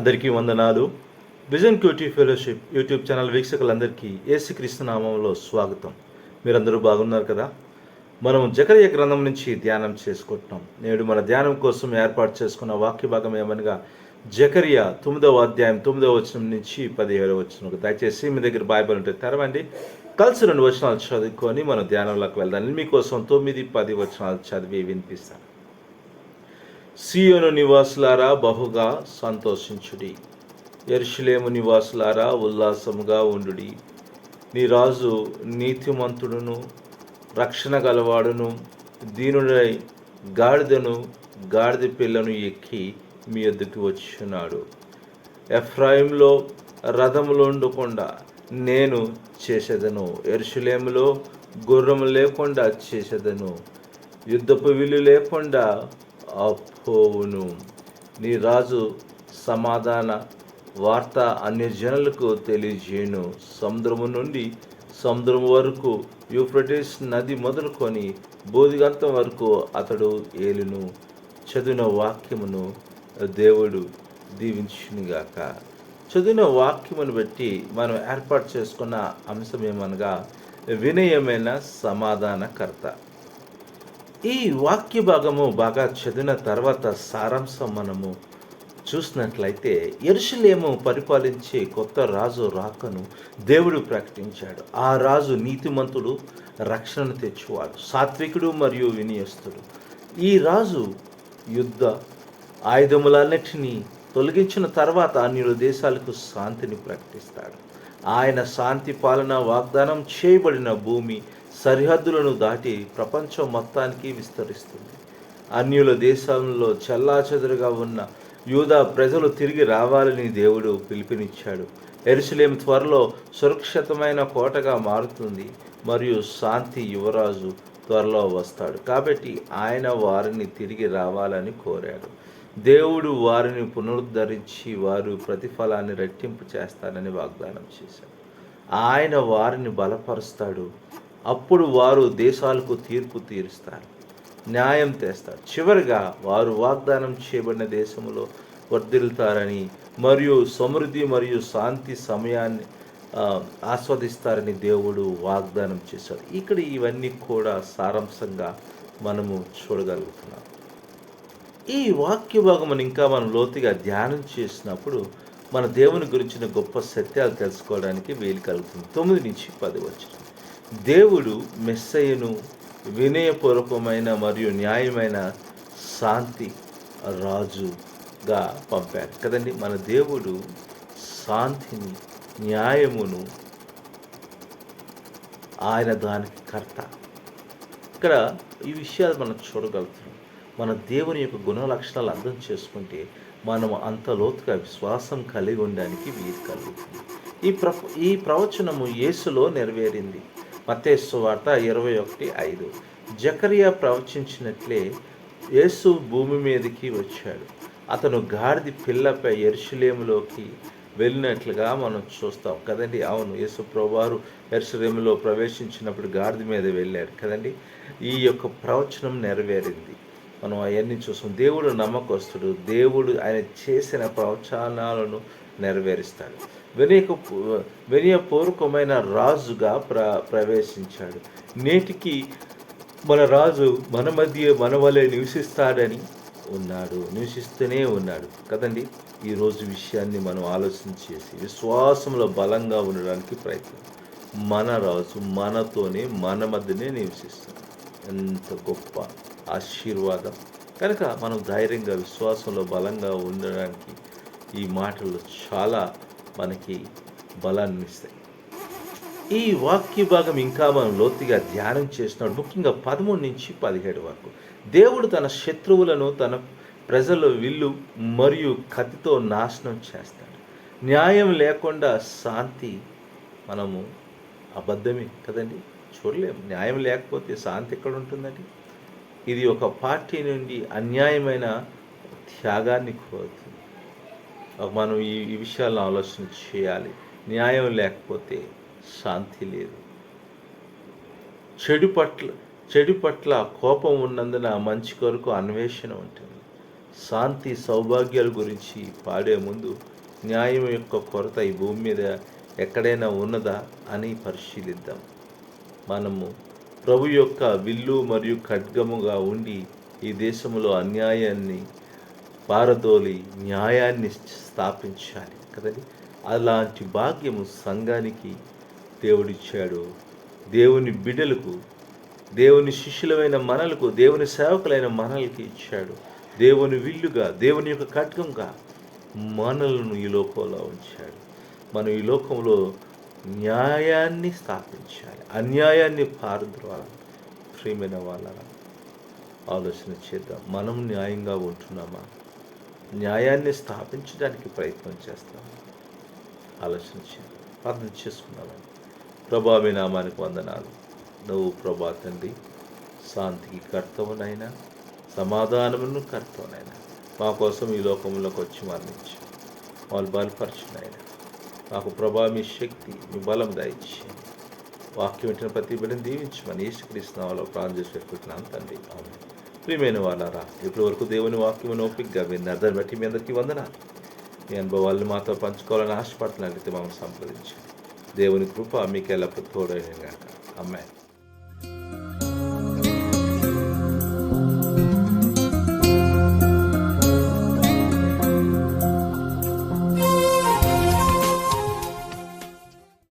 అందరికీ వందనాలు. Vision QT fellowship YouTube channel వీక్షకులందరికీ ఏసుక్రీస్తు నామంలో స్వాగతం. మీరందరూ బాగున్నారు కదా? మనం జకరియ గ్రంథం నుంచి ధ్యానం చేసుకుంటున్నాం. నేడు మన ధ్యానం కోసం ఏర్పాటు చేసుకున్న వాక్య భాగం ఏమనగా జకరియా తొమ్మిదవ అధ్యాయం తొమ్మిదవ వచనం నుంచి పదిహేడవ వచనం దయచేసి మీ దగ్గర బైబిల్ ఉంటే తెరవండి. కలిసి రెండు వచనాలు చదువుకొని మనం ధ్యానంలోకి వెళ్దాం. మీకోసం తొమ్మిది పది వచనాలు చదివి వినిపిస్తాను. సియోను నివాసులారా బహుగా సంతోషించుడి. ఎరుషులేము నివాసులారా ఉల్లాసముగా ఉండుడి. నీ రాజు నీతిమంతుడును రక్షణ గలవాడును దీనుడై గాడిదను గాడిద పిల్లను ఎక్కి మీ ఎద్దుకు వచ్చున్నాడు ఎఫ్రాయింలో రథములు ఉండకుండా నేను చేసేదను. ఎరుషులేములో గుర్రము లేకుండా చేసేదను. యుద్ధపు విల్లు లేకుండా పోవును. నీ రాజు సమాధాన వార్త అన్ని జనులకు తెలియజేయను. సముద్రము నుండి సముద్రం వరకు యూఫ్రటిస్ నది మొదలుకొని బోధిగంతం వరకు అతడు ఏలును. చదివిన వాక్యమును దేవుడు దీవించునుగాక. చదివిన వాక్యమును బట్టి మనం ఏర్పాటు చేసుకున్న అంశం ఏమనగా వినయమైన సమాధానకర్త. ఈ వాక్య భాగము బాగా చదివిన తర్వాత సారాంశం మనము చూసినట్లయితే ఎరుషులేము పరిపాలించే కొత్త రాజు రాకను దేవుడు ప్రకటించాడు. ఆ రాజు నీతిమంతుడు రక్షణను తెచ్చువాడు సాత్వికుడు మరియు వినియస్తుడు ఈ రాజు యుద్ధ ఆయుధములన్నిటినీ తొలగించిన తర్వాత అన్యుల దేశాలకు శాంతిని ప్రకటిస్తాడు. ఆయన శాంతి పాలన వాగ్దానం చేయబడిన భూమి సరిహద్దులను దాటి ప్రపంచం మొత్తానికి విస్తరిస్తుంది. అన్యుల దేశాలలో చెల్లాచెదురుగా ఉన్న యూదా ప్రజలు తిరిగి రావాలని దేవుడు పిలుపునిచ్చాడు. ఎరుసలేం త్వరలో సురక్షితమైన కోటగా మారుతుంది. మరియు శాంతి యువరాజు త్వరలో వస్తాడు. కాబట్టి ఆయన వారిని తిరిగి రావాలని కోరాడు. దేవుడు వారిని పునరుద్ధరించి వారు ప్రతిఫలాన్ని రెట్టింపు చేస్తానని వాగ్దానం చేశాడు. ఆయన వారిని బలపరుస్తాడు. అప్పుడు వారు దేశాలకు తీర్పు తీరుస్తారు న్యాయం తెస్తారు. చివరిగా వారు వాగ్దానం చేయబడిన దేశంలో వర్ధిల్తారని మరియు సమృద్ధి మరియు శాంతి సమయాన్ని ఆస్వాదిస్తారని దేవుడు వాగ్దానం చేశాడు. ఇక్కడ ఇవన్నీ కూడా సారాంశంగా మనము చూడగలుగుతున్నాం. ఈ వాక్య భాగం ఇంకా మనం లోతుగా ధ్యానం చేసినప్పుడు మన దేవుని గురించిన గొప్ప సత్యాలు తెలుసుకోవడానికి వీలు కలుగుతుంది. తొమ్మిది నుంచి పది వచ్చిన దేవుడు మెస్సయ్యను వినయపూర్వకమైన మరియు న్యాయమైన శాంతి రాజుగా పంపాడు. కదండి? మన దేవుడు శాంతిని న్యాయమును ఆయన దానికి కర్త. ఇక్కడ ఈ విషయాలు మనం చూడగలుగుతున్నాం. మన దేవుని యొక్క గుణ లక్షణాలు అర్థం చేసుకుంటే మనం అంత లోతుగా విశ్వాసం కలిగి ఉండడానికి వీలు కలుగుతుంది. ఈ ప్ర ఈ ప్రవచనము యేసులో నెరవేరింది. మతేసు వార్త ఇరవై ఒకటి ఐదు. జకరియా ప్రవచించినట్లే యేసు భూమి మీదకి వచ్చాడు. అతను గాడిది పిల్లపై ఎరుషులేములోకి వెళ్ళినట్లుగా మనం చూస్తాం. కదండి? అవును యేసు ప్రభువారు ఎరుసలేములో ప్రవేశించినప్పుడు గాడిద మీద వెళ్ళారు కదండి? ఈ యొక్క ప్రవచనం నెరవేరింది. మనం అవన్నీ చూస్తాం. దేవుడు నమ్మకస్తుడు. దేవుడు ఆయన చేసిన ప్రవచనాలను నెరవేరుస్తాడు. వినయక వినయపూర్వకమైన రాజుగా ప్ర ప్రవేశించాడు. నేటికి మన రాజు మన మధ్య మన వలె నివసిస్తాడని ఉన్నాడు. నివసిస్తూనే ఉన్నాడు. కదండి? ఈరోజు విషయాన్ని మనం ఆలోచన చేసి విశ్వాసంలో బలంగా ఉండడానికి ప్రయత్నం. మన రాజు మనతోనే మన మధ్యనే నివసిస్తాడు. ఎంత గొప్ప ఆశీర్వాదం. కనుక మనం ధైర్యంగా విశ్వాసంలో బలంగా ఉండడానికి ఈ మాటలు చాలా మనకి బలాన్ని ఇస్తాయి ఈ వాక్య భాగం ఇంకా మనం లోతుగా ధ్యానం చేస్తున్నాడు. ముఖ్యంగా పదమూడు నుంచి పదిహేడు వరకు. దేవుడు తన శత్రువులను తన ప్రజల విల్లు మరియు కత్తితో నాశనం చేస్తాడు. న్యాయం లేకుండా శాంతి మనము అబద్ధమే కదండి? చూడలేము న్యాయం లేకపోతే శాంతి ఎక్కడ ఉంటుందండి? ఇది ఒక పార్టీ నుండి అన్యాయమైన త్యాగాన్ని కోరుతుంది. మనం ఈ ఈ విషయాలను ఆలోచన చేయాలి. న్యాయం లేకపోతే శాంతి లేదు. చెడు పట్ల చెడు పట్ల కోపం ఉన్నందున మంచి కొరకు అన్వేషణ ఉంటుంది. శాంతి సౌభాగ్యాల గురించి పాడే ముందు న్యాయం యొక్క కొరత ఈ భూమి మీద ఎక్కడైనా ఉన్నదా అని పరిశీలిద్దాం. మనము ప్రభు యొక్క విల్లు మరియు ఖడ్గముగా ఉండి ఈ దేశంలో అన్యాయాన్ని పారదోలి న్యాయాన్ని స్థాపించాలి కదండి? అలాంటి భాగ్యము సంఘానికి దేవుడిచ్చాడు. దేవుని బిడ్డలకు దేవుని శిష్యులమైన మనలకు దేవుని సేవకులైన మనలకి ఇచ్చాడు. దేవుని విల్లుగా దేవుని యొక్క ఖడ్గంగా మనలను ఈ లోకంలో ఉంచాడు. మనం ఈ లోకంలో న్యాయాన్ని స్థాపించాలి. అన్యాయాన్ని పారద్రోవాలి ప్రియమైన వాళ్ళ ఆలోచన చేద్దాం. మనం న్యాయంగా ఉంటున్నామా? న్యాయాన్ని స్థాపించడానికి ప్రయత్నం చేస్తాం. ఆలోచన చేద్దాం ప్రార్థన చేసుకున్నామని ప్రభా మీ నామానికి వందనాలు. నువ్వు ప్రభా తండ్రి శాంతికి కర్తవునైనా సమాధానమును కర్తవునైనా మా కోసం ఈ లోకంలోకి వచ్చి మరణించి. వాళ్ళు బలపరచునైనా మాకు ప్రభా మీ శక్తి మీ బలం దయచి వాక్యం వింటున్న ప్రతి బిడ్డను దీవించమని యేసుక్రీస్తు వాళ్ళు ప్రాణం చేసి పెట్టుకుంటున్నాను తండ్రి. అవును ప్రియమైన వాళ్ళారా ఇప్పటి వరకు దేవుని వాక్యం ఓపికగా విన్న దాన్ని బట్టి మీ అందరికీ వందనాలు. మీ అనుభవాలను మాతో పంచుకోవాలని ఆశపడుతున్నట్లయితే మమ్మల్ని సంప్రదించండి. దేవుని కృప మీకు ఎలా తోడైన అమ్మాయి